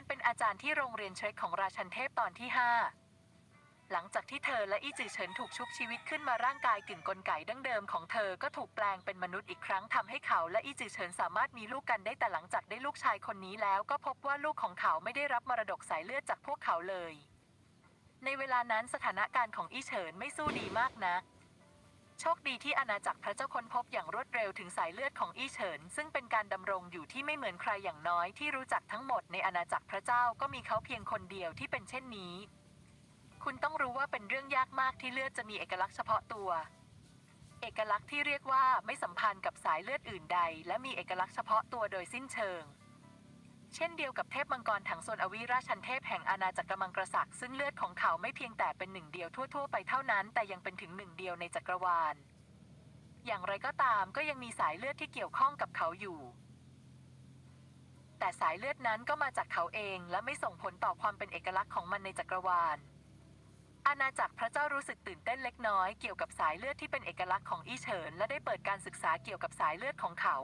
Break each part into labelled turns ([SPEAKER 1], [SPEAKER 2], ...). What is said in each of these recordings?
[SPEAKER 1] การเป็นอาจารย์ที่โรงเรียนเชคของราชันเทพตอนที่ 5 หลังจากที่เธอและอี้จือเฉินถูกชุบชีวิตขึ้นมาร่างกายกึ่งกลไกดั้งเดิมของเธอก็ถูกแปลงเป็นมนุษย์อีกครั้งทำให้เขาและอี้จือเฉินสามารถมีลูกกันได้แต่หลังจากได้ลูกชายคนนี้แล้วก็พบว่าลูกของเขาไม่ได้รับมรดกสายเลือดจากพวกเขาเลย ในเวลานั้นสถานการณ์ของอี้เฉินไม่สู้ดีมากนะัก โชคดีที่อาณาจักรพระเจ้าค้นพบอย่างรวดเร็วถึงสายเลือดของอี้เฉิน ซึ่งเป็นการดำรงอยู่ที่ไม่เหมือนใครอย่างน้อยที่รู้จักทั้งหมดในอาณาจักรพระเจ้าก็มีเขาเพียงคนเดียวที่เป็นเช่นนี้ คุณต้องรู้ว่าเป็นเรื่องยากมากที่เลือดจะมีเอกลักษณ์เฉพาะตัว เอกลักษณ์ที่เรียกว่าไม่สัมพันธ์กับสายเลือดอื่นใด และมีเอกลักษณ์เฉพาะตัวโดยสิ้นเชิง เช่นเดียวกับเทพมังกรถังโซนอวิราชันเทพแห่งอาณาจักรมังกรศักดิ์ซึ่งเลือดของเขาไม่เพียงแต่เป็นหนึ่งเดียวทั่วๆไปเท่านั้น แต่ยังเป็นถึงหนึ่งเดียวในจักรวาล อย่างไรก็ตามก็ยังมีสายเลือดที่เกี่ยวข้องกับเขาอยู่ แต่สายเลือดนั้นก็มาจากเขาเองและไม่ส่งผลต่อความเป็นเอกลักษณ์ของมันในจักรวาล อาณาจักรพระเจ้ารู้สึกตื่นเต้นเล็กน้อยเกี่ยวกับสายเลือดที่เป็นเอกลักษณ์ของอีเฉินและได้เปิดการศึกษาเกี่ยวกับสายเลือดของเขา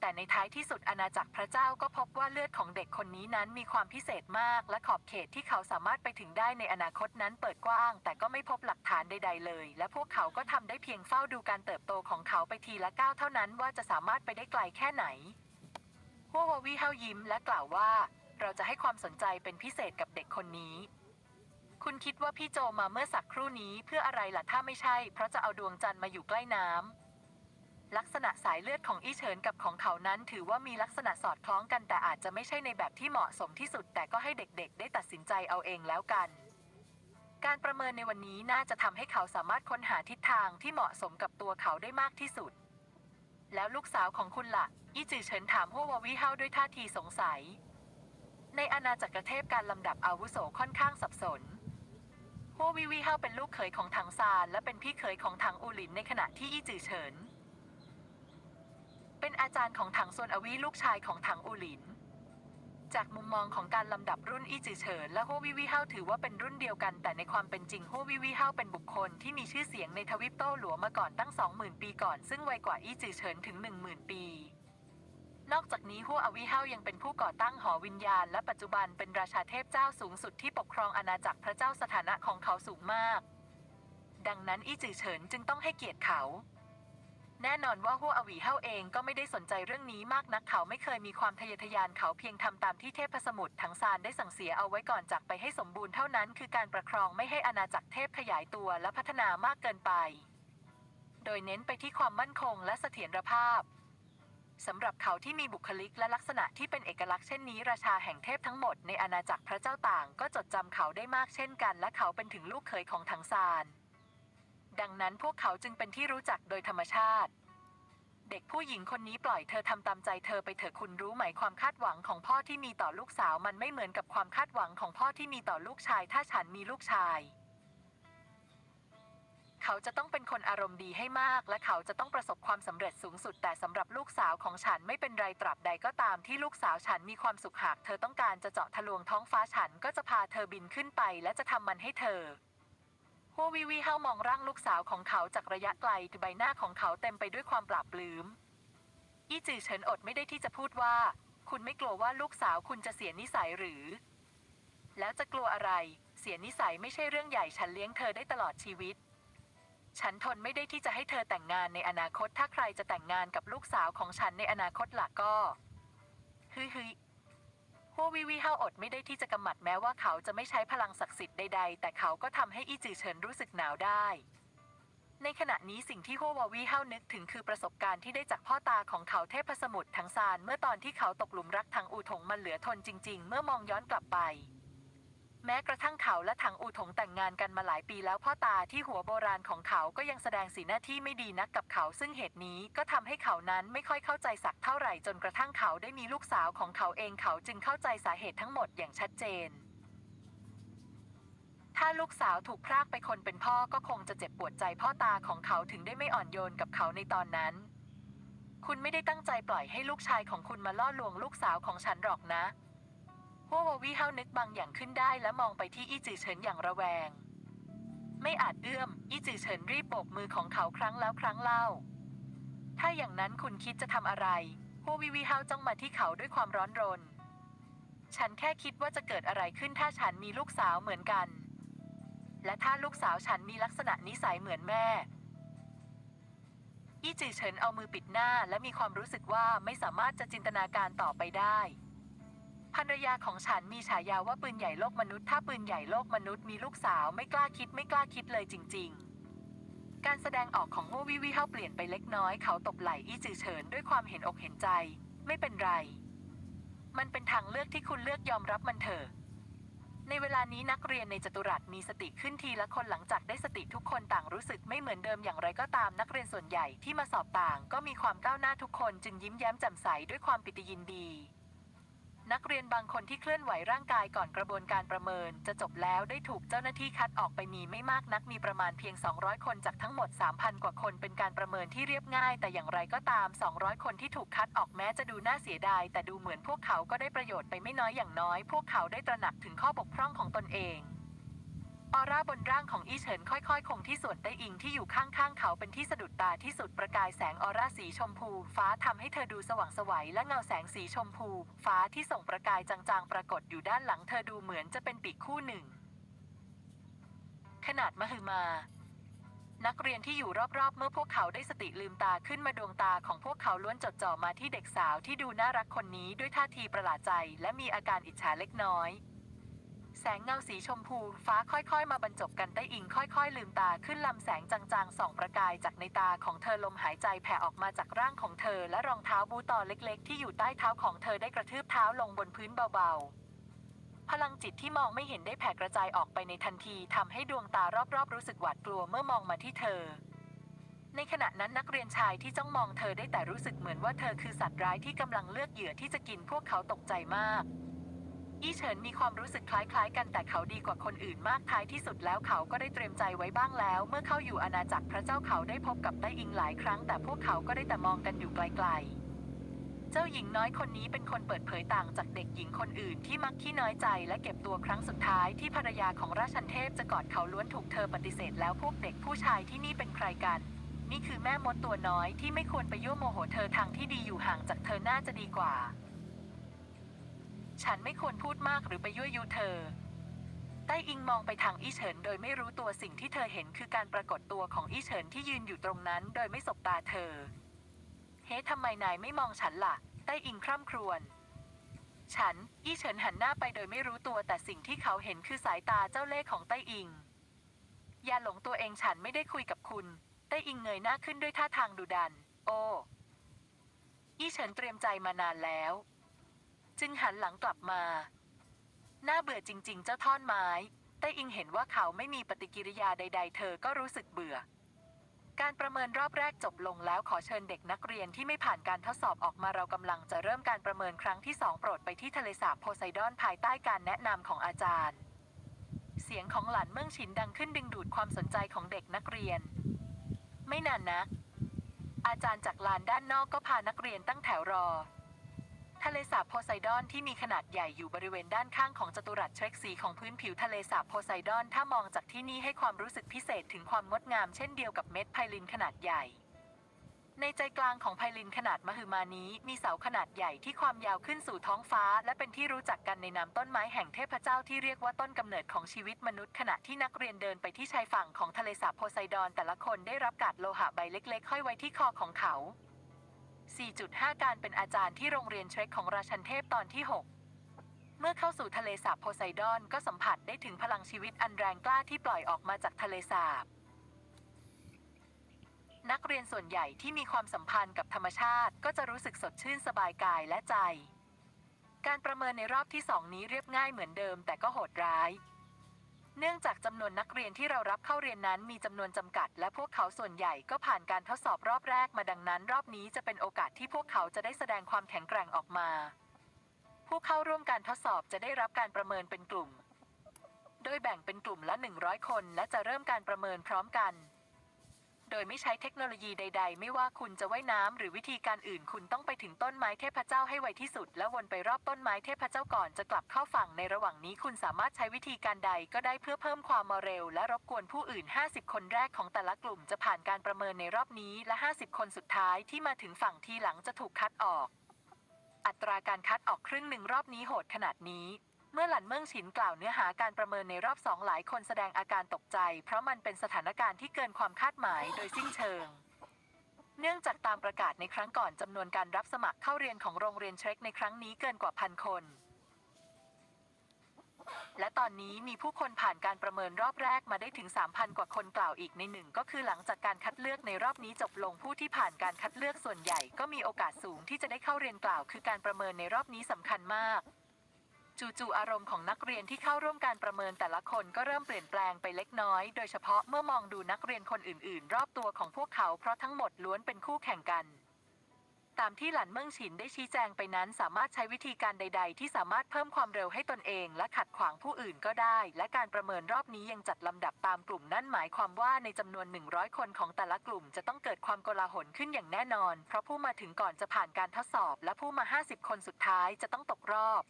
[SPEAKER 1] แต่ในท้ายที่สุดอาณาจักรพระเจ้าก็พบว่าเลือดของเด็กคนนี้นั้นมีความพิเศษมาก และขอบเขตที่เขาสามารถไปถึงได้ในอนาคตนั้นเปิดกว้าง แต่ก็ไม่พบหลักฐานใด ๆ เลย และพวกเขาก็ทำได้เพียงเฝ้าดูการเติบโตของเขาไปทีละก้าวเท่านั้นว่าจะสามารถไปได้ไกลแค่ไหนฮัววาวีเฮายิ้มและกล่าวว่า เราจะให้ความสนใจเป็นพิเศษกับเด็กคนนี้คุณคิดว่าพี่โจมาเมื่อสักครู่นี้เพื่ออะไรล่ะถ้าไม่ใช่ เพราะจะเอาดวงจันทร์มาอยู่ใกล้น้ำ ลักษณะสายเลือดของอี้เฉินกับของเขานั้น ถือว่ามีลักษณะสอดคล้องกันแต่อาจจะไม่ใช่ในแบบที่เหมาะสมที่สุด แต่ก็ให้เด็กๆ ได้ตัดสินใจเอาเองแล้วกัน การประเมินในวันนี้น่าจะทำให้เขาสามารถค้นหาทิศทางที่เหมาะสมกับตัวเขาได้มากที่สุด แล้วลูกสาวของคุณล่ะอี้จือเฉินถามฮัววาวิเฮาด้วยท่าทีสงสัย ในอาณาจักรเทพการลำดับอาวุโสค่อนข้างสับสนฮัววิวิเฮาเป็นลูกเขยของถังซานและเป็นพี่เขยของถังอูหลินในขณะที่อี้จือเฉิน เป็นอาจารย์ของถังซวนอวีลูกชายของถังอูหลิน จากมุมมองของการลำดับรุ่นอีจือเฉินและฮัววิวิเฮาถือว่าเป็นรุ่นเดียวกัน แต่ในความเป็นจริงฮัววิวิเฮาเป็นบุคคลที่มีชื่อเสียงในทวิปโต้หลัวมาก่อนตั้ง 20,000 ปีก่อน ซึ่งไวกว่าอีจือเฉินถึง 10,000 ปีนอกจากนี้ฮัวอวิเฮายังเป็นผู้ก่อตั้งหอวิญญาณ และปัจจุบันเป็นราชาเทพเจ้าสูงสุดที่ปกครองอาณาจักรพระเจ้าสถานะของเขาสูงมาก ดังนั้นอี้จือเฉินจึงต้องให้เกียรติเขา แน่นอนว่าฮัวอวีเฮาเองก็ไม่ได้สนใจเรื่องนี้มากนักเขาไม่เคยมีความทะเยอทะยานเขาเพียงทำตามที่เทพสมุทรทั้งซานได้สั่งเสียเอาไว้ก่อนจากไปให้สมบูรณ์เท่านั้น คือการประครองไม่ให้อาณาจักรเทพขยายตัวและพัฒนามากเกินไป โดยเน้นไปที่ความมั่นคงและเสถียรภาพสำหรับเขาที่มีบุคลิกและลักษณะที่เป็นเอกลักษณ์เช่นนี้ราชาแห่งเทพทั้งหมดในอาณาจักรพระเจ้าต่าง ก็จดจำเขาได้มากเช่นกัน และเขาเป็นถึงลูกเขยของทังซาน ดังนั้นพวกเขาจึงเป็นที่รู้จักโดยธรรมชาติ เด็กผู้หญิงคนนี้ปล่อยเธอทำตามใจเธอไปเถอะคุณรู้ไหมความคาดหวังของพ่อที่มีต่อลูกสาวมันไม่เหมือนกับความคาดหวังของพ่อที่มีต่อลูกชาย ถ้าฉันมีลูกชาย เขาจะต้องเป็นคนอารมณ์ดีให้มาก และเขาจะต้องประสบความสำเร็จสูงสุด แต่สำหรับลูกสาวของฉันไม่เป็นไรตราบใดก็ตามที่ลูกสาวฉันมีความสุขหากเธอต้องการจะเจาะทะลวงท้องฟ้าฉันก็จะพาเธอบินขึ้นไป และจะทำมันให้เธอ ฮัววิวิเฮามองร่างลูกสาวของเขาจากระยะไกลใบหน้าของเขาเต็มไปด้วยความปราบปลื้มอี้จือเฉินอดไม่ได้ที่จะพูดว่า คุณไม่กลัวว่าลูกสาวคุณจะเสียนิสัยหรือ แล้วจะกลัวอะไร เสียนิสัยไม่ใช่เรื่องใหญ่ฉันเลี้ยงเธอได้ตลอดชีวิต ฉันทนไม่ได้ที่จะให้เธอแต่งงานในอนาคตถ้าใครจะแต่งงานกับลูกสาวของฉันในอนาคตหลักก็ฮึฮึฮั ววิวิเฮาอดไม่ได้ที่จะกำหมัดแม้ว่าเขาจะไม่ใช้พลังศักดิ์สิทธิ์ใดๆ แต่เขาก็ทำให้อีจือเฉินรู้สึกหนาวได้ ในขณะนี้สิ่งที่ฮัววาวีเฮานึกถึงคือประสบการณ์ที่ได้จากพ่อตาของเขาเทพสมุทรทั้งซานเมื่อตอนที่เขาตกหลุมรักทางอูถงมันเหลือทนจริง ๆ เมื่อมองย้อนกลับไป แม้กระทั่งเขาและทางอูถงแต่งงานกันมาหลายปีแล้วพ่อตาที่หัวโบราณของเขาก็ยังแสดงสีหน้าที่ไม่ดีนักกับเขา ซึ่งเหตุนี้ก็ทำให้เขานั้นไม่ค่อยเข้าใจสักเท่าไหร่จนกระทั่งเขาได้มีลูกสาวของเขาเองเขาจึงเข้าใจสาเหตุทั้งหมดอย่างชัดเจน ถ้าลูกสาวถูกพรากไปคนเป็นพ่อก็คงจะเจ็บปวดใจพ่อตาของเขาถึงได้ไม่อ่อนโยนกับเขาในตอนนั้น คุณไม่ได้ตั้งใจปล่อยให้ลูกชายของคุณมาล่อลวงลูกสาวของฉันหรอกนะ ฮัววาวีเฮานึกบางอย่างขึ้นได้และมองไปที่อี้จือเฉินอย่างระแวง ไม่อาจเอื้อมอี้จือเฉินรีบโบกมือของเขาครั้งแล้วครั้งเล่า ถ้าอย่างนั้นคุณคิดจะทำอะไรฮัววิวิเฮาจ้องมาที่เขาด้วยความร้อนรน ฉันแค่คิดว่าจะเกิดอะไรขึ้นถ้าฉันมีลูกสาวเหมือนกัน และถ้าลูกสาวฉันมีลักษณะนิสัยเหมือนแม่อี้จือเฉินเอามือปิดหน้าและมีความรู้สึกว่าไม่สามารถจะจินตนาการต่อไปได้ ภรรยาของฉันมีฉายาว่าปืนใหญ่โลกมนุษย์ ถ้าปืนใหญ่โลกมนุษย์มีลูกสาวไม่กล้าคิดไม่กล้าคิดเลยจริง ๆ การแสดงออกของฮู้วิวิเฮาเปลี่ยนไปเล็กน้อยเขาตบไหล่อี้จือเฉินด้วยความเห็นอกเห็นใจ ไม่เป็นไร มันเป็นทางเลือกที่คุณเลือกยอมรับมันเถอะ ในเวลานี้นักเรียนในจตุรัสมีสติขึ้นทีละคนหลังจากได้สติทุกคนต่างรู้สึกไม่เหมือนเดิมอย่างไรก็ตามนักเรียนส่วนใหญ่ที่มาสอบต่าง ก็มีความก้าวหน้าทุกคนจึงยิ้มแย้มแจ่มใสด้วยความปิติยินดี นักเรียนบางคนที่เคลื่อนไหวร่างกายก่อนกระบวนการประเมิน จะจบแล้วได้ถูกเจ้าหน้าที่คัดออกไปมีไม่มากนักมีประมาณเพียง 200 คนจากทั้งหมด 3,000 กว่าคนเป็นการประเมินที่เรียบง่าย แต่อย่างไรก็ตาม 200 คนที่ถูกคัดออกแม้จะดูน่าเสียดาย แต่ดูเหมือนพวกเขาก็ได้ประโยชน์ไปไม่น้อยอย่างน้อย พวกเขาได้ตระหนักถึงข้อบกพร่องของตนเอง ออร่าบนร่างของอี้เฉินค่อยๆ คงที่ส่วนใต้อิงที่อยู่ข้างๆ เขาเป็นที่สะดุดตาที่สุดประกายแสงออร่าสีชมพู ฟ้าทำให้เธอดูสว่างสวัยและเงาแสงสีชมพู ฟ้าที่ส่งประกายจางๆ ปรากฏอยู่ด้านหลังเธอดูเหมือนจะเป็นปีกคู่หนึ่ง ขนาดมหึมา นักเรียนที่อยู่รอบๆ เมื่อพวกเขาได้สติลืมตาขึ้นมาดวงตาของพวกเขาล้วนจดจ่อมาที่เด็กสาวที่ดูน่ารักคนนี้ด้วยท่าทีประหลาดใจ และมีอาการอิจฉาเล็กน้อย แสงเงาสีชมพูฟ้าค่อยๆ มาบรรจบกันใต้อิงค่อยๆ ลืมตาขึ้นลำแสงจางๆส่องประกายจากในตาของเธอลมหายใจแผ่ออกมาจากร่างของเธอและรองเท้าบูตอเล็กๆ ที่อยู่ใต้เท้าของเธอได้กระทืบเท้าลงบนพื้นเบาๆ พลังจิตที่มองไม่เห็นได้แผ่กระจายออกไปในทันทีทำให้ดวงตารอบๆ รู้สึกหวาดกลัวเมื่อมองมาที่เธอในขณะนั้นนักเรียนชายที่จ้องมองเธอได้แต่รู้สึกเหมือนว่าเธอคือสัตว์ร้ายที่กำลังเลือกเหยื่อที่จะกินพวกเขาตกใจมาก อี้เฉินมีความรู้สึกคล้ายๆ กันแต่เขาดีกว่าคนอื่นมากท้ายที่สุดแล้วเขาก็ได้เตรียมใจไว้บ้างแล้ว เมื่อเข้าอยู่อาณาจักรพระเจ้าเขาได้พบกับไต้อิงหลายครั้ง แต่พวกเขาก็ได้แต่มองกันอยู่ไกลๆ เจ้าหญิงน้อยคนนี้เป็นคนเปิดเผยต่างจากเด็กหญิงคนอื่นที่มักขี้น้อยใจและเก็บตัวครั้งสุดท้ายที่ภรรยาของราชันเทพจะกอดเขาล้วนถูกเธอปฏิเสธแล้วพวกเด็กผู้ชายที่นี่เป็นใครกันนี่คือแม่มดตัวน้อยที่ไม่ควรไปยั่วโมโหเธอทางที่ดีอยู่ห่างจากเธอน่าจะดีกว่า ฉันไม่ควรพูดมากหรือไปยั่วยุเธอ ใต้อิงมองไปทางอี้เฉินโดยไม่รู้ตัวสิ่งที่เธอเห็นคือการปรากฏตัวของอี้เฉินที่ยืนอยู่ตรงนั้นโดยไม่สบตาเธอ เฮ้ทำไมนายไม่มองฉันล่ะ ใต้อิงคร่ำครวญ ฉัน อี้เฉินหันหน้าไปโดยไม่รู้ตัวแต่สิ่งที่เขาเห็นคือสายตาเจ้าเล่ห์ของใต้อิง อย่าหลงตัวเองฉันไม่ได้คุยกับคุณ ใต้อิงเงยหน้าขึ้นด้วยท่าทางดุดัน โอ้อี้เฉินเตรียมใจมานานแล้ว จึงหันหลังกลับมา น่าเบื่อจริง ๆ เจ้าท่อนไม้ แต่อิงเห็นว่าเขาไม่มีปฏิกิริยาใด ๆ เธอก็รู้สึกเบื่อ การประเมินรอบแรกจบลงแล้วขอเชิญเด็กนักเรียนที่ไม่ผ่านการทดสอบออกมาเรากำลังจะเริ่มการประเมินครั้งที่สองโปรดไปที่ทะเลสาบโพไซดอนภายใต้การแนะนำของอาจารย์ เสียงของหลานเมืองฉินดังขึ้นดึงดูดความสนใจของเด็กนักเรียน ไม่นานนักอาจารย์จากลานด้านนอกก็พานักเรียนตั้งแถวรอ ทะเลสาบโพไซดอนที่มีขนาดใหญ่อยู่บริเวณด้านข้างของจัตุรัสเทรกสีของพื้นผิวทะเลสาบโพไซดอนถ้ามองจากที่นี่ให้ความรู้สึกพิเศษถึงความงดงามเช่นเดียวกับเม็ดไพลินขนาดใหญ่ ในใจกลางของไพลินขนาดมหึมานี้มีเสาขนาดใหญ่ที่ความยาวขึ้นสู่ท้องฟ้า และเป็นที่รู้จักกันในนามต้นไม้แห่งเทพเจ้าที่เรียกว่าต้นกำเนิดของชีวิตมนุษย์ขณะที่นักเรียนเดินไปที่ชายฝั่งของทะเลสาบโพไซดอนแต่ละคนได้รับกาดโลหะใบเล็ก ๆ ห้อยไว้ที่คอของเขา 4.5 การเป็นอาจารย์ที่โรงเรียนเทรคของราชันเทพตอนที่ 6 เมื่อเข้าสู่ทะเลสาบโพไซดอนก็สัมผัสได้ถึงพลังชีวิตอันแรงกล้าที่ปล่อยออกมาจากทะเลสาบ นักเรียนส่วนใหญ่ที่มีความสัมพันธ์กับธรรมชาติก็จะรู้สึกสดชื่นสบายกายและใจ การประเมินในรอบที่สองนี้เรียบง่ายเหมือนเดิมแต่ก็โหดร้าย เนื่องจากจำนวนนักเรียนที่เรารับเข้าเรียนนั้นมีจำนวนจำกัด และพวกเขาส่วนใหญ่ก็ผ่านการทดสอบรอบแรกมาดังนั้น รอบนี้จะเป็นโอกาสที่พวกเขาจะได้แสดงความแข็งแกร่งออกมา ผู้เข้าร่วมการทดสอบจะได้รับการประเมินเป็นกลุ่ม โดยแบ่งเป็นกลุ่มละ 100 คน และจะเริ่มการประเมินพร้อมกัน โดยไม่ใช้เทคโนโลยีใด ๆ ไม่ว่าคุณจะว่ายน้ำหรือวิธีการอื่น คุณต้องไปถึงต้นไม้เทพเจ้าให้ไวที่สุด แล้ววนไปรอบต้นไม้เทพเจ้าก่อนจะกลับเข้าฝั่งในระหว่างนี้คุณสามารถใช้วิธีการใดก็ได้เพื่อเพิ่มความเร็ว และรบกวนผู้อื่น 50 คนแรกของแต่ละกลุ่มจะผ่านการประเมินในรอบนี้และ 50 คนสุดท้ายที่มาถึงฝั่งทีหลังจะถูกคัดออก อัตราการคัดออกครึ่งหนึ่งรอบนี้โหดขนาดนี้ เมื่อหลันเมืองฉินกล่าวเนื้อหาการประเมินในรอบสองหลายคนแสดงอาการตกใจ เพราะมันเป็นสถานการณ์ที่เกินความคาดหมายโดยสิ้นเชิง เนื่องจากตามประกาศในครั้งก่อนจำนวนการรับสมัครเข้าเรียนของโรงเรียนเทรคในครั้งนี้เกินกว่าพันคน และตอนนี้มีผู้คนผ่านการประเมินรอบแรกมาได้ถึง 3,000 กว่าคนกล่าวอีกในหนึ่งก็คือหลังจากการคัดเลือกในรอบนี้จบลงผู้ที่ผ่านการคัดเลือกส่วนใหญ่ ก็มีโอกาสสูงที่จะได้เข้าเรียนกล่าว คือการประเมินในรอบนี้สำคัญมาก จู่ๆอารมณ์ของนักเรียนที่เข้าร่วมการประเมินแต่ละคนก็เริ่มเปลี่ยนแปลงไปเล็กน้อย โดยเฉพาะเมื่อมองดูนักเรียนคนอื่นๆ รอบตัวของพวกเขาเพราะทั้งหมดล้วนเป็นคู่แข่งกัน ตามที่หลันเมืองฉินได้ชี้แจงไปนั้นสามารถใช้วิธีการใด ๆ ที่สามารถเพิ่มความเร็วให้ตนเอง และขัดขวางผู้อื่นก็ได้ และการประเมินรอบนี้ยังจัดลำดับตามกลุ่มนั่นหมายความว่าในจำนวน 100 คนของแต่ละกลุ่มจะต้องเกิดความโกลาหลขึ้นอย่างแน่นอน เพราะผู้มาถึงก่อนจะผ่านการทดสอบ และผู้มา 50 คนสุดท้ายจะต้องตกรอบ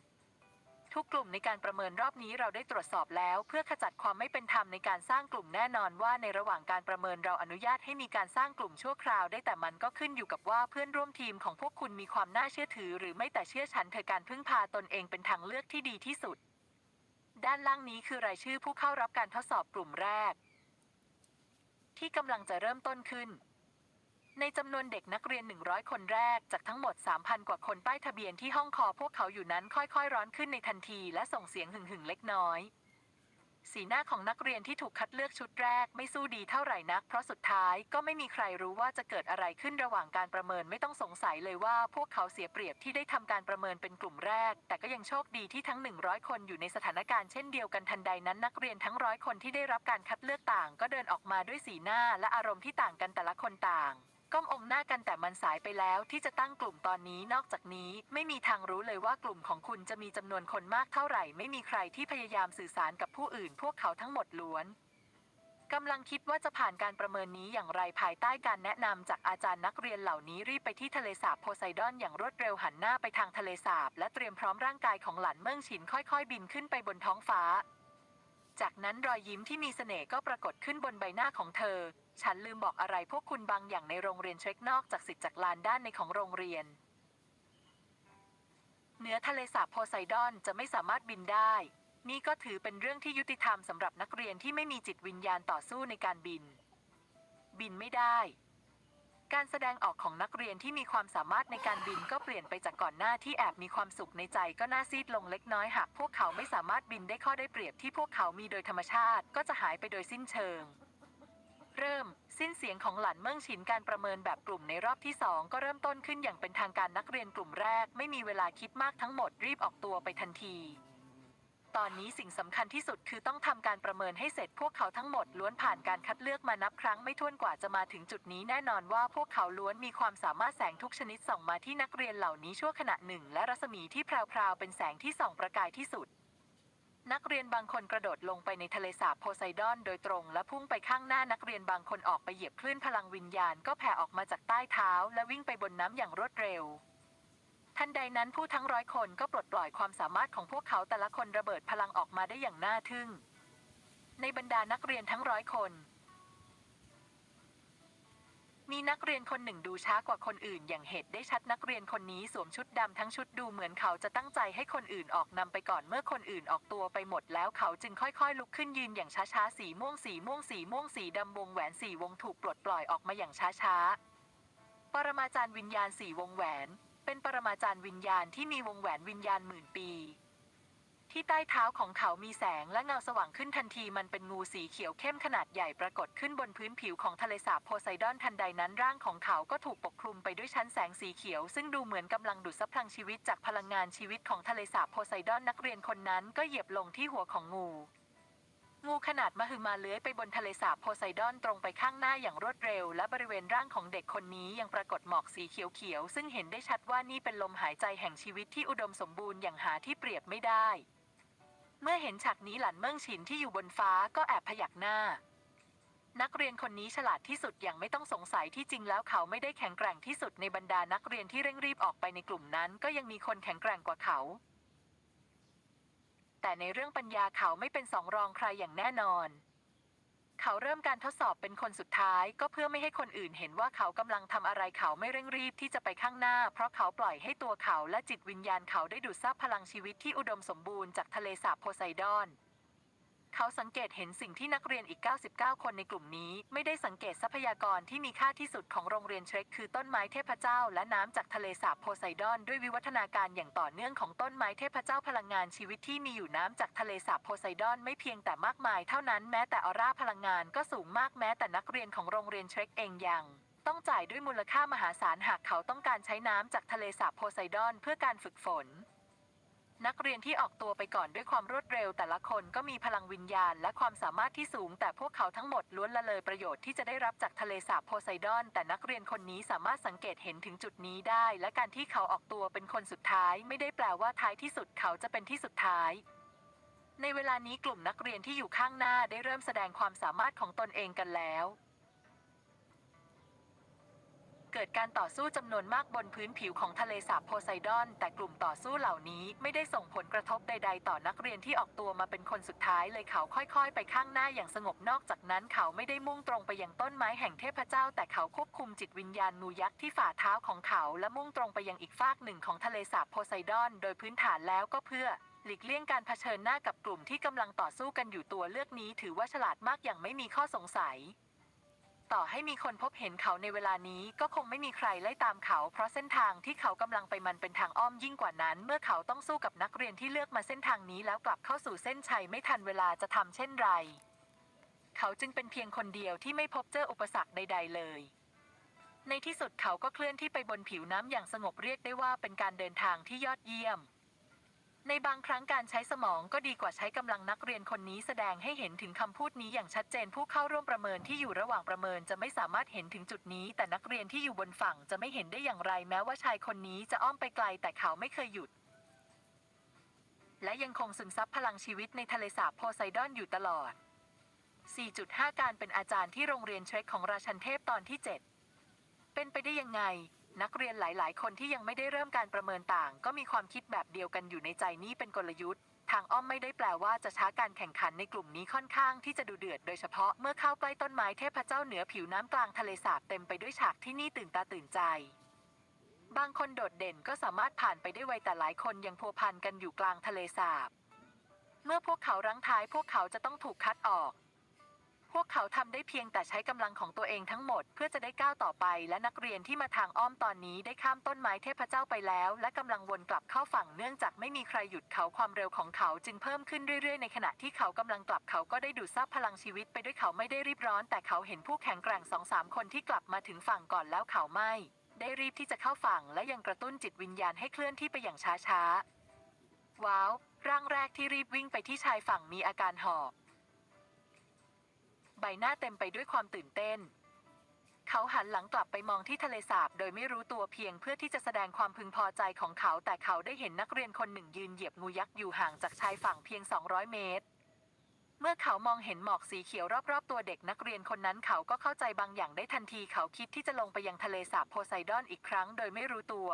[SPEAKER 1] ทุกกลุ่มในการประเมินรอบนี้เราได้ตรวจสอบแล้ว เพื่อขจัดความไม่เป็นธรรมในการสร้างกลุ่มแน่นอนว่าในระหว่างการประเมินเราอนุญาตให้มีการสร้างกลุ่มชั่วคราวได้แต่มันก็ขึ้นอยู่กับว่าเพื่อนร่วมทีมของพวกคุณมีความน่าเชื่อถือ หรือไม่แต่เชื่อฉันเถอะการพึ่งพาตนเองเป็นทางเลือกที่ดีที่สุด ด้านล่างนี้คือรายชื่อผู้เข้ารับการทดสอบกลุ่มแรก ที่กำลังจะเริ่มต้นขึ้น ในจำนวนเด็กนักเรียน 100 คนแรกจากทั้งหมด 3,000 กว่าคนป้ายทะเบียนที่ห้องคอพวกเขาอยู่นั้นค่อยๆ ร้อนขึ้นในทันทีและส่งเสียงหึ่งๆเล็กน้อย สีหน้าของนักเรียนที่ถูกคัดเลือกชุดแรกไม่สู้ดีเท่าไหร่นัก เพราะสุดท้ายก็ไม่มีใครรู้ว่าจะเกิดอะไรขึ้นระหว่างการประเมินไม่ต้องสงสัยเลยว่าพวกเขาเสียเปรียบที่ได้ทำการประเมินเป็นกลุ่มแรก แต่ก็ยังโชคดีที่ทั้ง 100 คนอยู่ในสถานการณ์เช่นเดียวกันทันใดนั้นนักเรียนทั้งร้อยคนที่ได้รับการคัดเลือกต่าง ก็เดินออกมาด้วยสีหน้าและอารมณ์ที่ต่างกันแต่ละคนต่าง ก้มองหน้ากันแต่มันสายไปแล้วที่จะตั้งกลุ่มตอนนี้นอกจากนี้ ไม่มีทางรู้เลยว่ากลุ่มของคุณจะมีจำนวนคนมากเท่าไหร่ ไม่มีใครที่พยายามสื่อสารกับผู้อื่น พวกเขาทั้งหมดล้วนกำลังคิดว่าจะผ่านการประเมินนี้อย่างไรภายใต้การแนะนำจากอาจารย์นักเรียนเหล่านี้รีบไปที่ทะเลสาบโพไซดอนอย่างรวดเร็วหันหน้าไปทางทะเลสาบ และเตรียมพร้อมร่างกายของหลันเมืองฉินค่อยๆ บินขึ้นไปบนท้องฟ้า จากนั้นรอยยิ้มที่มีเสน่ห์ก็ปรากฏขึ้นบนใบหน้าของเธอ ฉันลืมบอกอะไรพวกคุณบางอย่างในโรงเรียนเช็คนอกจากสิทธิ์จากลานด้านในของโรงเรียน เนื้อทะเลสาบโพไซดอนจะไม่สามารถบินได้ นี่ก็ถือเป็นเรื่องที่ยุติธรรมสำหรับนักเรียนที่ไม่มีจิตวิญญาณต่อสู้ในการบิน บินไม่ได้ การแสดงออกของนักเรียนที่มีความสามารถในการบินก็เปลี่ยนไปจากก่อนหน้าที่แอบมีความสุขในใจก็น่าซีดลงเล็กน้อยหากพวกเขาไม่สามารถบินได้ข้อได้เปรียบที่พวกเขามีโดยธรรมชาติก็จะหายไปโดยสิ้นเชิง เริ่ม สิ้นเสียงของหลันเมืองฉินการประเมินแบบกลุ่มในรอบที่สองก็เริ่มต้นขึ้นอย่างเป็นทางการนักเรียนกลุ่มแรก ไม่มีเวลาคิดมากทั้งหมดรีบออกตัวไปทันที ตอนนี้สิ่งสำคัญที่สุดคือต้องทำการประเมินให้เสร็จพวกเขาทั้งหมดล้วนผ่านการคัดเลือกมานับครั้งไม่ถ้วนกว่าจะมาถึงจุดนี้แน่นอนว่าพวกเขาล้วนมีความสามารถแสงทุกชนิดส่องมาที่นักเรียนเหล่านี้ชั่วขณะหนึ่ง และรัศมีที่แพรวๆเป็นแสงที่ส่องประกายที่สุด นักเรียนบางคนกระโดดลงไปในทะเลสาบโพไซดอนโดยตรงและพุ่งไปข้างหน้านักเรียนบางคนออกไปเหยียบคลื่นพลังวิญญาณก็แผ่ออกมาจากใต้เท้าและวิ่งไปบนน้ำอย่างรวดเร็ว ทันใดนั้นผู้ทั้งร้อยคนก็ปลดปล่อยความสามารถของพวกเขาแต่ละคนระเบิดพลังออกมาได้อย่างน่าทึ่ง ในบรรดานักเรียนทั้งร้อยคน มีนักเรียนคนหนึ่งดูช้ากว่าคนอื่น อย่างเหตุได้ชัดนักเรียนคนนี้สวมชุดดำทั้งชุดดูเหมือนเขาจะตั้งใจให้คนอื่นออกนำไปก่อนเมื่อคนอื่นออกตัวไปหมดแล้วเขาจึงค่อยๆ ลุกขึ้นยืนอย่างช้าๆสีม่วงสีม่วงสีม่วงสีดำวงแหวนสีวงถูกปลดปล่อยออกมาอย่างช้าๆ ปรมาจารย์วิญญาณสีวงแหวน เป็นปรมาจารย์วิญญาณที่มีวงแหวนวิญญาณหมื่นปี ที่ใต้เท้าของเขามีแสงและเงาสว่างขึ้นทันทีมันเป็นงูสีเขียวเข้มขนาดใหญ่ปรากฏขึ้นบนพื้นผิวของทะเลสาบโพไซดอนทันใดนั้นร่างของเขาก็ถูกปกคลุมไปด้วยชั้นแสงสีเขียว ซึ่งดูเหมือนกำลังดูดซับพลังชีวิตจากพลังงานชีวิตของทะเลสาบโพไซดอนนักเรียนคนนั้นก็เหยียบลงที่หัวของงูงูขนาดมหึมาเลื้อยไปบนทะเลสาบโพไซดอนตรงไปข้างหน้าอย่างรวดเร็ว และบริเวณร่างของเด็กคนนี้ยังปรากฏหมอกสีเขียวๆซึ่งเห็นได้ชัดว่านี่เป็นลมหายใจแห่งชีวิตที่อุดมสมบูรณ์อย่างหาที่เปรียบไม่ได้ เมื่อเห็นฉากนี้หลันเมืองฉินที่อยู่บนฟ้าก็แอบพยักหน้า นักเรียนคนนี้ฉลาดที่สุดอย่างไม่ต้องสงสัยที่จริงแล้วเขาไม่ได้แข็งแกร่งที่สุดในบรรดานักเรียนที่เร่งรีบออกไปในกลุ่มนั้น ก็ยังมีคนแข็งแกร่งกว่าเขา แต่ในเรื่องปัญญาเขาไม่เป็นสองรองใครอย่างแน่นอน เขาเริ่มการทดสอบเป็นคนสุดท้าย ก็เพื่อไม่ให้คนอื่นเห็นว่าเขากำลังทำอะไรเขาไม่เร่งรีบที่จะไปข้างหน้า เพราะเขาปล่อยให้ตัวเขาและจิตวิญญาณเขาได้ดูดซับพลังชีวิตที่อุดมสมบูรณ์จากทะเลสาบโพไซดอน เขาสังเกตเห็นสิ่งที่นักเรียนอีก 99 คนในกลุ่มนี้ ไม่ได้สังเกตทรัพยากรที่มีค่าที่สุดของโรงเรียนเทรคคือต้นไม้เทพเจ้า และน้ำจากทะเลสาบโพไซดอน ด้วยวิวัฒนาการอย่างต่อเนื่องของต้นไม้เทพเจ้าพลังงานชีวิตที่มีอยู่น้ำจากทะเลสาบโพไซดอนไม่เพียงแต่มากมายเท่านั้นแม้แต่ออร่าพลังงานก็สูงมากแม้แต่นักเรียนของโรงเรียนเทรคเองยังต้องจ่ายด้วยมูลค่ามหาศาลหากเขาต้องการใช้น้ำจากทะเลสาบโพไซดอนเพื่อการฝึกฝน นักเรียนที่ออกตัวไปก่อนด้วยความรวดเร็ว แต่ละคนก็มีพลังวิญญาณ และความสามารถที่สูง แต่พวกเขาทั้งหมดล้วนละเลยประโยชน์ที่จะได้รับจากทะเลสาบโพไซดอน แต่นักเรียนคนนี้สามารถสังเกตเห็นถึงจุดนี้ได้ และการที่เขาออกตัวเป็นคนสุดท้าย ไม่ได้แปลว่าท้ายที่สุดเขาจะเป็นที่สุดท้ายในเวลานี้กลุ่มนักเรียนที่อยู่ข้างหน้าได้เริ่มแสดงความสามารถของตนเองกันแล้ว เกิดการต่อสู้จำนวนมากบนพื้นผิวของทะเลสาบโพไซดอน แต่กลุ่มต่อสู้เหล่านี้ไม่ได้ส่งผลกระทบใด ๆ ต่อนักเรียนที่ออกตัวมาเป็นคนสุดท้ายเลยเขาค่อยๆ ไปข้างหน้าอย่างสงบนอกจากนั้นเขาไม่ได้มุ่งตรงไปยังต้นไม้แห่งเทพเจ้า แต่เขาควบคุมจิตวิญญาณนูยักษ์ที่ฝ่าเท้าของเขาและมุ่งตรงไปยังอีกฟากหนึ่งของทะเลสาบโพไซดอน โดยพื้นฐานแล้วก็เพื่อหลีกเลี่ยงการเผชิญหน้ากับกลุ่มที่กำลังต่อสู้กันอยู่ตัวเลือกนี้ ถือว่าฉลาดมากอย่างไม่มีข้อสงสัย ต่อให้มีคนพบเห็นเขาในเวลานี้ก็คงไม่มีใครไล่ตามเขา เพราะเส้นทางที่เขากำลังไปมันเป็นทางอ้อมยิ่งกว่านั้น เมื่อเขาต้องสู้กับนักเรียนที่เลือกมาเส้นทางนี้แล้วกลับเข้าสู่เส้นชัยไม่ทันเวลาจะทำเช่นไร เขาจึงเป็นเพียงคนเดียวที่ไม่พบเจออุปสรรคใด ๆ เลยในที่สุดเขาก็เคลื่อนที่ไปบนผิวน้ำอย่างสงบเรียกได้ว่าเป็นการเดินทางที่ยอดเยี่ยม ในบางครั้งการใช้สมองก็ดีกว่าใช้กำลังนักเรียนคนนี้แสดงให้เห็นถึงคำพูดนี้อย่างชัดเจนผู้เข้าร่วมประเมินที่อยู่ระหว่างประเมินจะไม่สามารถเห็นถึงจุดนี้ แต่นักเรียนที่อยู่บนฝั่งจะไม่เห็นได้อย่างไร แม้ว่าชายคนนี้จะอ้อมไปไกลแต่เขาไม่เคยหยุด และยังคงซึมซับพลังชีวิตในทะเลสาบโพไซดอนอยู่ตลอด 4.5 การเป็นอาจารย์ที่โรงเรียนเทรคของราชันเทพตอนที่ 7 เป็นไปได้ยังไง นักเรียนหลายๆ คนที่ยังไม่ได้เริ่มการประเมินต่าง ก็มีความคิดแบบเดียวกันอยู่ในใจนี่เป็นกลยุทธ์ ทางอ้อมไม่ได้แปลว่าจะช้าการแข่งขันในกลุ่มนี้ค่อนข้างที่จะดูเดือดโดยเฉพาะเมื่อเข้าใกล้ต้นไม้เทพเจ้าเหนือผิวน้ำกลางทะเลสาบเต็มไปด้วยฉากที่นี่ตื่นตาตื่นใจ บางคนโดดเด่นก็สามารถผ่านไปได้ไวแต่หลายคนยังพัวพันกันอยู่กลางทะเลสาบ เมื่อพวกเขารั้งท้ายพวกเขาจะต้องถูกคัดออก พวกเขาทำได้เพียงแต่ใช้กำลังของตัวเองทั้งหมด เพื่อจะได้ก้าวต่อไป และนักเรียนที่มาทางอ้อมตอนนี้ได้ข้ามต้นไม้เทพเจ้าไปแล้ว และกำลังวนกลับเข้าฝั่งเนื่องจากไม่มีใครหยุดเขาความเร็วของเขาจึงเพิ่มขึ้นเรื่อยๆ ในขณะที่เขากำลังกลับเขาก็ได้ดูดซับพลังชีวิตไปด้วยเขาไม่ได้รีบร้อน แต่เขาเห็นผู้แข็งแกร่งสองสามคนที่กลับมาถึงฝั่งก่อนแล้วเขาไม่ ได้รีบที่จะเข้าฝั่ง และยังกระตุ้นจิตวิญญาณให้เคลื่อนที่ไปอย่างช้าๆว้าวร่างแรกที่รีบวิ่งไปที่ชายฝั่งมีอาการหอบ ใบหน้าเต็มไปด้วยความตื่นเต้น เขาหันหลังกลับไปมองที่ทะเลสาบโดยไม่รู้ตัวเพียงเพื่อที่จะแสดงความพึงพอใจของเขา แต่เขาได้เห็นนักเรียนคนหนึ่งยืนเหยียบงูยักษ์อยู่ห่างจากชายฝั่งเพียง 200 เมตร เมื่อเขามองเห็นหมอกสีเขียวรอบๆ ตัวเด็กนักเรียนคนนั้นเขาก็เข้าใจบางอย่างได้ทันทีเขาคิดที่จะลงไปยังทะเลสาบโพไซดอนอีกครั้งโดยไม่รู้ตัว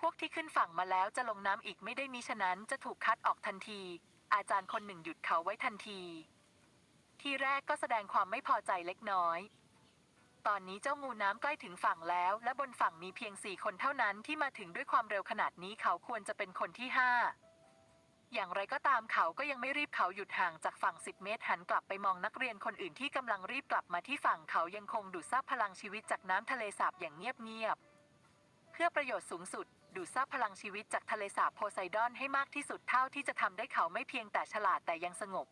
[SPEAKER 1] พวกที่ขึ้นฝั่งมาแล้วจะลงน้ำอีกไม่ได้มิฉะนั้นจะถูกคัดออกทันที อาจารย์คนหนึ่งหยุดเขาไว้ทันที ทีแรกก็แสดงความไม่พอใจเล็กน้อย ตอนนี้เจ้างูน้ำใกล้ถึงฝั่งแล้ว และบนฝั่งมีเพียงสี่คนเท่านั้นที่มาถึงด้วยความเร็วขนาดนี้เขาควรจะเป็นคนที่ห้าอย่างไรก็ตามเขาก็ยังไม่รีบเขาหยุดห่างจากฝั่ง 10 เมตรหันกลับไปมองนักเรียนคนอื่นที่กำลังรีบกลับมาที่ฝั่งเขายังคงดูดซับพลังชีวิตจากน้ำทะเลสาบอย่างเงียบๆเพื่อประโยชน์สูงสุด ดูดซับพลังชีวิตจากทะเลสาบโพไซดอนให้มากที่สุดเท่าที่จะทำได้เขาไม่เพียงแต่ฉลาดแต่ยังสงบ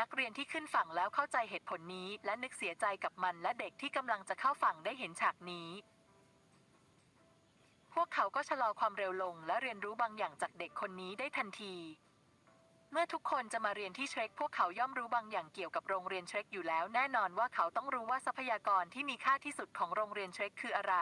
[SPEAKER 1] นักเรียนที่ขึ้นฝั่งแล้วเข้าใจเหตุผลนี้ และนึกเสียใจกับมันและเด็กที่กำลังจะเข้าฝั่งได้เห็นฉากนี้ พวกเขาก็ชะลอความเร็วลง และเรียนรู้บางอย่างจากเด็กคนนี้ได้ทันที เมื่อทุกคนจะมาเรียนที่เชรคพวกเขาย่อมรู้บางอย่างเกี่ยวกับโรงเรียนเชรคอยู่แล้ว แน่นอนว่าเขาต้องรู้ว่าทรัพยากรที่มีค่าที่สุดของโรงเรียนเชรคคืออะไร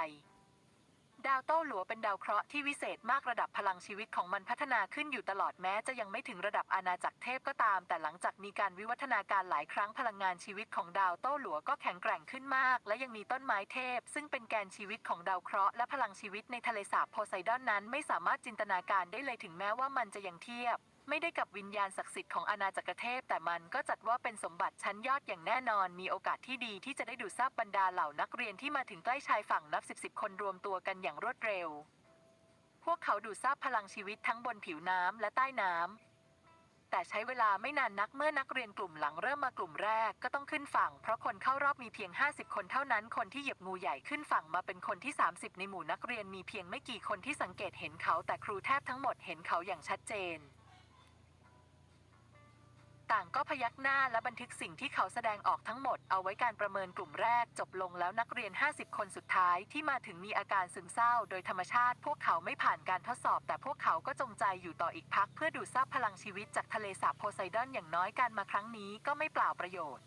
[SPEAKER 1] ดาวโต้หลัวเป็นดาวเคราะห์ที่วิเศษมากระดับพลังชีวิตของมันพัฒนาขึ้นอยู่ตลอดแม้จะยังไม่ถึงระดับอาณาจักรเทพก็ตาม แต่หลังจากมีการวิวัฒนาการหลายครั้งพลังงานชีวิตของดาวโต้หลัวก็แข็งแกร่งขึ้นมาก และยังมีต้นไม้เทพ ซึ่งเป็นแกนชีวิตของดาวเคราะห์และพลังชีวิตในทะเลสาบโพไซดอนนั้น ไม่สามารถจินตนาการได้เลยถึงแม้ว่ามันจะยังเทียบ ไม่ได้กับวิญญาณศักดิ์สิทธิ์ของอาณาจักรเทพ แต่มันก็จัดว่าเป็นสมบัติชั้นยอดอย่างแน่นอน มีโอกาสที่ดีที่จะได้ดูดซับบรรดาเหล่านักเรียนที่มาถึงใกล้ชายฝั่งนับสิบสิบคนรวมตัวกันอย่างรวดเร็ว พวกเขาดูดซับพลังชีวิตทั้งบนผิวน้ำและใต้น้ำแต่ใช้เวลาไม่นานนักเมื่อนักเรียนกลุ่มหลังเริ่มมากลุ่มแรกก็ต้องขึ้นฝั่ง เพราะคนเข้ารอบมีเพียง 50 คนเท่านั้นคนที่เหยียบงูใหญ่ขึ้นฝั่งมาเป็นคนที่ 30 ในหมู่นักเรียนมีเพียงไม่กี่คนที่สังเกตเห็นเขา แต่ครูแทบทั้งหมดเห็นเขาอย่างชัดเจน ต่างก็พยักหน้าและบันทึกสิ่งที่เขาแสดงออกทั้งหมดเอาไว้การประเมินกลุ่มแรกจบลงแล้วนักเรียน 50 คนสุดท้ายที่มาถึงมีอาการซึมเศร้า โดยธรรมชาติ พวกเขาไม่ผ่านการทดสอบ แต่พวกเขาก็จงใจอยู่ต่ออีกพัก เพื่อดูดซับพลังชีวิตจากทะเลสาบโพไซดอนอย่างน้อยการมาครั้งนี้ก็ไม่เปล่าประโยชน์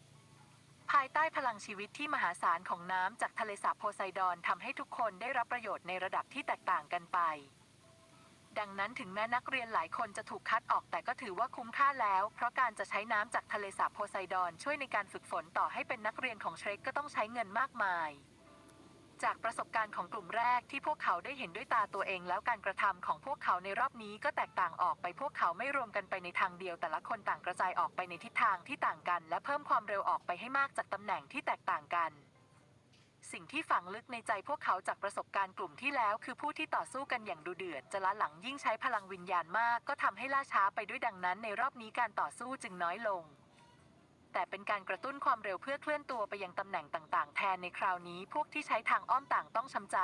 [SPEAKER 1] ภายใต้พลังชีวิตที่มหาศาลของน้ำจากทะเลสาบโพไซดอนทำให้ทุกคนได้รับประโยชน์ในระดับที่แตกต่างกันไป ดังนั้นถึงแม้นักเรียนหลายคนจะถูกคัดออกแต่ก็ถือว่าคุ้มค่าแล้ว เพราะการจะใช้น้ำจากทะเลสาบโพไซดอนช่วยในการฝึกฝนต่อให้เป็นนักเรียนของเชรกก็ต้องใช้เงินมากมาย จากประสบการณ์ของกลุ่มแรกที่พวกเขาได้เห็นด้วยตาตัวเองแล้วการกระทำของพวกเขาในรอบนี้ก็แตกต่างออกไปพวกเขาไม่รวมกันไปในทางเดียว แต่ละคนต่างกระจายออกไปในทิศทางที่ต่างกัน และเพิ่มความเร็วออกไปให้มากจากตำแหน่งที่แตกต่างกัน สิ่งที่ฝังลึกในใจพวกเขาจากประสบการณ์กลุ่มที่แล้ว คือผู้ที่ต่อสู้กันอย่างดุเดือดจะล้าหลังยิ่งใช้พลังวิญญาณมาก ก็ทำให้ล่าช้าไปด้วยดังนั้น ในรอบนี้การต่อสู้จึงน้อยลง แต่เป็นการกระตุ้นความเร็วเพื่อเคลื่อนตัวไปยังตำแหน่งต่าง ๆ แทนในคราวนี้ พวกที่ใช้ทางอ้อมต่างต้องชำใจ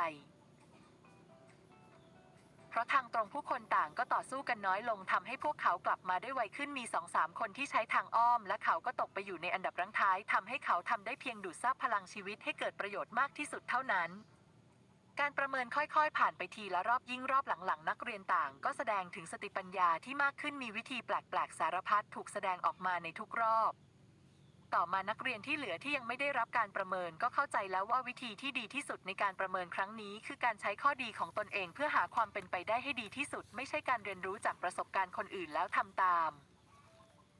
[SPEAKER 1] เพราะทางตรงผู้คนต่างก็ต่อสู้กันน้อยลงทำให้พวกเขากลับมาได้ไวขึ้นมีสองสามคนที่ใช้ทางอ้อม และเขาก็ตกไปอยู่ในอันดับรั้งท้ายทำให้เขาทำได้เพียงดูดซับพลังชีวิตให้เกิดประโยชน์มากที่สุดเท่านั้นการประเมินค่อยๆ ผ่านไปทีละรอบยิ่งรอบหลังๆ นักเรียนต่าง ก็แสดงถึงสติปัญญาที่มากขึ้นมีวิธีแปลกๆ สารพัดถูกแสดงออกมาในทุกรอบ ต่อมานักเรียนที่เหลือที่ยังไม่ได้รับการประเมินก็เข้าใจแล้วว่าวิธีที่ดีที่สุดในการประเมินครั้งนี้ คือการใช้ข้อดีของตนเองเพื่อหาความเป็นไปได้ให้ดีที่สุด ไม่ใช่การเรียนรู้จากประสบการณ์คนอื่นแล้วทำตาม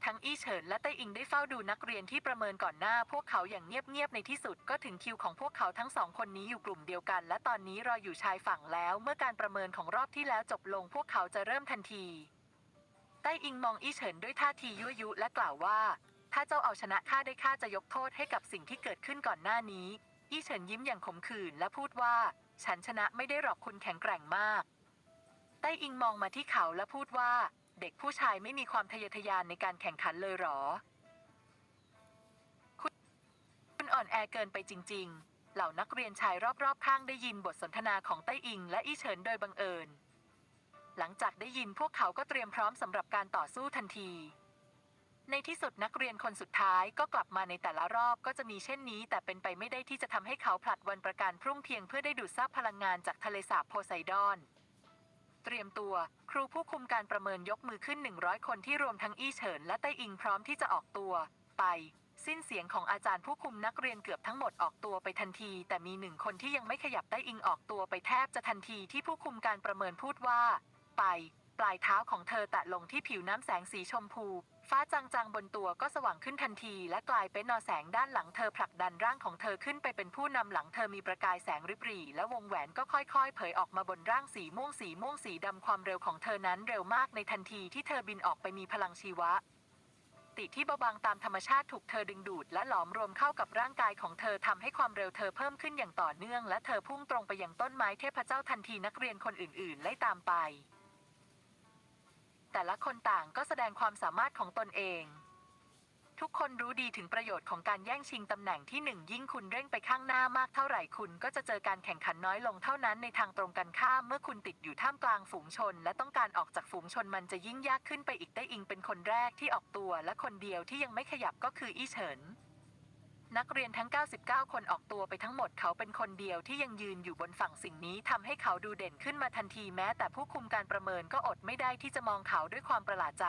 [SPEAKER 1] ทั้งอี้เฉินและไต้อิงได้เฝ้าดูนักเรียนที่ประเมินก่อนหน้า พวกเขาอย่างเงียบๆในที่สุดก็ถึงคิวของพวกเขาทั้งสองคนนี้อยู่กลุ่มเดียวกัน และตอนนี้รออยู่ชายฝั่งแล้ว เมื่อการประเมินของรอบที่แล้วจบลง พวกเขาจะเริ่มทันที ไต้อิงมองอี้เฉินด้วยท่าทียั่วยุและกล่าวว่า ถ้าเจ้าเอาชนะข้าได้ข้าจะยกโทษให้กับสิ่งที่เกิดขึ้นก่อนหน้านี้อี้เฉินยิ้มอย่างขมขื่นและพูดว่า ฉันชนะไม่ได้หรอกคุณแข็งแกร่งมากไต้อิงมองมาที่เขาและพูดว่า เด็กผู้ชายไม่มีความทะเยอทะยานในการแข่งขันเลยหรอ คุณคุณอ่อนแอเกินไปจริง ๆ เหล่านักเรียนชายรอบๆ ข้างได้ยินบทสนทนาของไต้อิง และอี้เฉินโดยบังเอิญ หลังจากได้ยินพวกเขาก็เตรียมพร้อมสำหรับการต่อสู้ทันที ในที่สุดนักเรียนคนสุดท้ายก็กลับมาในแต่ละรอบก็จะมีเช่นนี้ แต่เป็นไปไม่ได้ที่จะทำให้เขาผลัดวันประกันพรุ่งเพียงเพื่อได้ดูดซับพลังงานจากทะเลสาบโพไซดอน เตรียมตัว ครูผู้คุมการประเมินยกมือขึ้น 100 คนที่รวมทั้งอี้เฉินและไต้อิงพร้อมที่จะออกตัว ไป สิ้นเสียงของอาจารย์ผู้คุมนักเรียนเกือบทั้งหมดออกตัวไปทันที แต่มีหนึ่งคนที่ยังไม่ขยับไต้อิงออกตัวไปแทบจะทันทีที่ผู้คุมการประเมินพูดว่า ไป ปลายเท้าของเธอแตะลงที่ผิวน้ำแสงสีชมพู ฟ้าจางๆบนตัวก็สว่างขึ้นทันที และกลายเป็นนอแสงด้านหลังเธอผลักดันร่างของเธอขึ้นไปเป็นผู้นำหลังเธอมีประกายแสงริบหรี่และวงแหวนก็ค่อยๆ เผยออกมาบนร่างสีม่วงสีม่วงสีดำความเร็วของเธอนั้นเร็วมากในทันทีที่เธอบินออกไปมีพลังชีวะ ติที่เบาบางตามธรรมชาติถูกเธอดึงดูด และหลอมรวมเข้ากับร่างกายของเธอทำให้ความเร็วเธอเพิ่มขึ้นอย่างต่อเนื่อง และเธอพุ่งตรงไปยังต้นไม้เทพเจ้าทันทีนักเรียนคนอื่นๆไล่ตามไป แต่ละคนต่างก็แสดงความสามารถของตนเอง ทุกคนรู้ดีถึงประโยชน์ของการแย่งชิงตำแหน่งที่หนึ่งยิ่งคุณเร่งไปข้างหน้ามากเท่าไหร่คุณก็จะเจอการแข่งขันน้อยลงเท่านั้นในทางตรงกันข้ามเมื่อคุณติดอยู่ท่ามกลางฝูงชน และต้องการออกจากฝูงชนมันจะยิ่งยากขึ้นไปอีกได้อิงเป็นคนแรกที่ออกตัว และคนเดียวที่ยังไม่ขยับก็คืออี้เฉิน นักเรียนทั้ง 99 คนออกตัวไปทั้งหมดเขาเป็นคนเดียวที่ยังยืนอยู่บนฝั่งสิ่งนี้ทำให้เขาดูเด่นขึ้นมาทันทีแม้แต่ผู้คุมการประเมินก็อดไม่ได้ที่จะมองเขาด้วยความประหลาดใจ